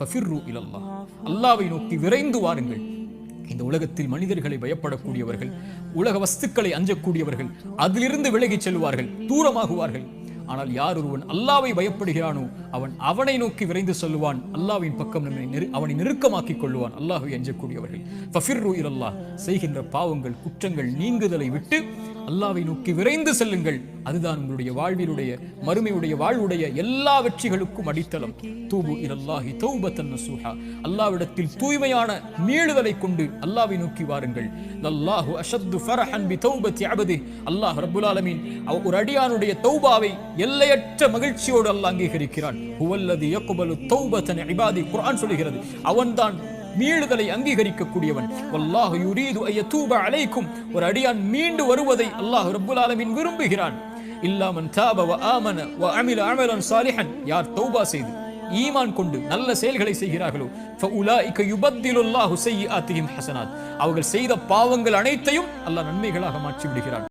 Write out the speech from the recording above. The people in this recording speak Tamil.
ஃபஃபிர்ரு அல்லாவை நோக்கி விரைந்து வாருங்கள். இந்த உலகத்தில் மனிதர்களை பயப்படக்கூடியவர்கள் உலக வஸ்துக்களை அஞ்சக்கூடியவர்கள் அதிலிருந்து விலகிச் செல்வார்கள் தூரமாகுவார்கள். ஆனால் யார் ஒருவன் அல்லாவை பயப்படுகிறானோ அவன் அவனை நோக்கி விரைந்து சொல்லுவான். அல்லாவின் பக்கம் நம்மை அவனை நெருக்கமாக்கிக் கொள்வான் அல்லாஹை அஞ்சக்கூடியவர்கள். ஃபஃபிர்ரு செய்கின்ற பாவங்கள் குற்றங்கள் நீங்குதலை விட்டு அல்லாவை நோக்கி விரைந்து செல்லுங்கள். அதுதான் உங்களுடைய வாழ்வினுடைய மறுமையுடைய வாழ்வுடைய எல்லா வெற்றிகளுக்கும் அடித்தளம். தூபு இரல்லாஹி தௌபத்தன் நசூஹா. அல்லாவிடத்தில் தூய்மையான மீளுதலை கொண்டு அல்லாவை நோக்கி வாருங்கள். லல்லாஹு அஷத்து ஃபரஹன் பி தௌபத்தி அபதி. அல்லாஹ் ரப்புல் ஆலமீன் ஒரு அடியானுடைய தௌபாவை எல்லையற்ற மகிழ்ச்சியோடு அல்லாஹ் அங்கீகரிக்கிறான். ஹுவல்லதி யக்பலு தௌபத்தன் இபாதி. குர்ஆன் சொல்கிறது அவன்தான் மீளுதலை அங்கீகரிக்கக்கூடியவன். வல்லாஹு யுரீது ஐயதூப அலைக்கும். ஒரு அடியான் மீண்டு வருவதை அல்லாஹ் ரப்புல் ஆலமீன் விரும்புகிறான். இல்லாமன் தாப வ ஆமன வ அமில அமலன் சாலிஹன். யார் தௌபா செய்து ஈமான் கொண்டு நல்ல செயல்களை செய்கிறார்களோ ஃபஉலாயிக யுபத்திலுல்லாஹு செய்யிஆத்திஹிம் ஹசனாத். அவர்கள் செய்த பாவங்கள் அனைத்தையும் அல்லாஹ் நன்மைகளாக மாற்றி விடுகிறான்